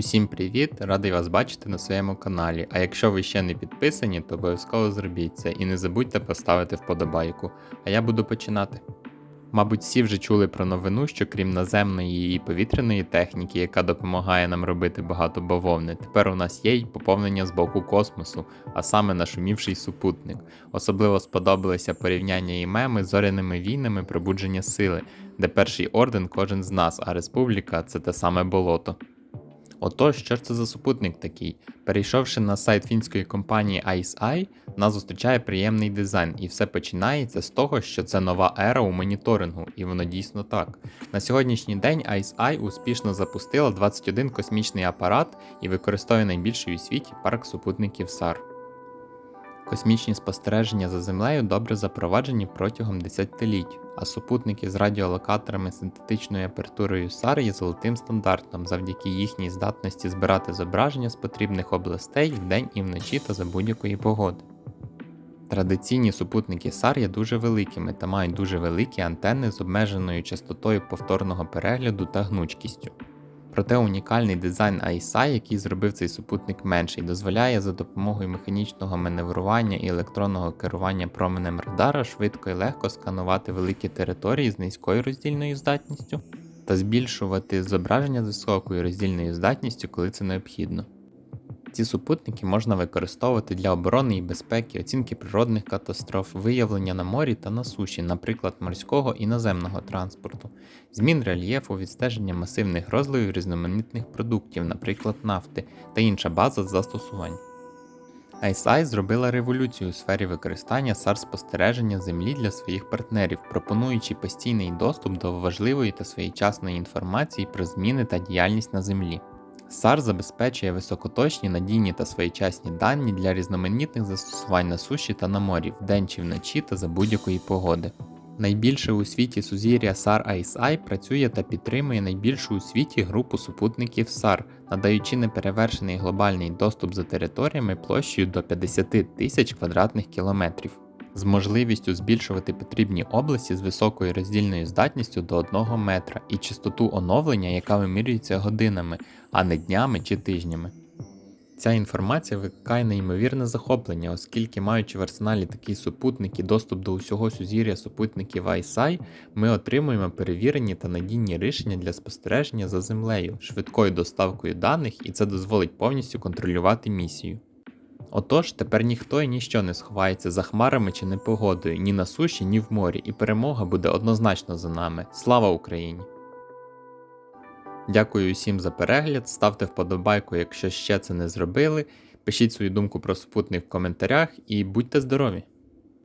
Усім привіт! Радий вас бачити на своєму каналі. А якщо ви ще не підписані, то обов'язково зробіть це і не забудьте поставити вподобайку. А я буду починати. Мабуть, всі вже чули про новину, що крім наземної і повітряної техніки, яка допомагає нам робити багато бавовни, тепер у нас є й поповнення з боку космосу, а саме нашумівший супутник. Особливо сподобалися порівняння і меми з зоряними війнами пробудження сили, де перший орден кожен з нас, а республіка це те саме болото. Отож, що ж це за супутник такий? Перейшовши на сайт фінської компанії IceEye, нас зустрічає приємний дизайн, і все починається з того, що це нова ера у моніторингу, і воно дійсно так. На сьогоднішній день IceEye успішно запустила 21 космічний апарат і використовує найбільший у світі парк супутників SAR. Космічні спостереження за Землею добре запроваджені протягом десятиліть, а супутники з радіолокаторами синтетичною апертурою SAR є золотим стандартом завдяки їхній здатності збирати зображення з потрібних областей вдень і вночі та за будь-якої погоди. Традиційні супутники SAR є дуже великими та мають дуже великі антенни з обмеженою частотою повторного перегляду та гнучкістю. Проте унікальний дизайн ISA, який зробив цей супутник менший, дозволяє за допомогою механічного маневрування і електронного керування променем радара швидко і легко сканувати великі території з низькою роздільною здатністю та збільшувати зображення з високою роздільною здатністю, коли це необхідно. Ці супутники можна використовувати для оборони і безпеки, оцінки природних катастроф, виявлення на морі та на суші, наприклад, морського і наземного транспорту, змін рельєфу, відстеження масивних розливів різноманітних продуктів, наприклад, нафти та інша база застосувань. ISI зробила революцію у сфері використання SAR спостереження Землі для своїх партнерів, пропонуючи постійний доступ до важливої та своєчасної інформації про зміни та діяльність на Землі. SAR забезпечує високоточні, надійні та своєчасні дані для різноманітних застосувань на суші та на морі, вдень чи вночі та за будь-якої погоди. Найбільше у світі сузір'я SAR ISI працює та підтримує найбільшу у світі групу супутників SAR, надаючи неперевершений глобальний доступ за територіями площею до 50 тисяч квадратних кілометрів з можливістю збільшувати потрібні області з високою роздільною здатністю до 1 метра і частоту оновлення, яка вимірюється годинами, а не днями чи тижнями. Ця інформація викликає неймовірне захоплення, оскільки, маючи в арсеналі такий супутник і доступ до усього сузір'я супутників ISI, ми отримуємо перевірені та надійні рішення для спостереження за землею, швидкою доставкою даних, і це дозволить повністю контролювати місію. Отож, тепер ніхто і ніщо не сховається за хмарами чи непогодою ні на суші, ні в морі, і перемога буде однозначно за нами. Слава Україні! Дякую усім за перегляд, ставте вподобайку, якщо ще це не зробили. Пишіть свою думку про супутник в коментарях і будьте здорові!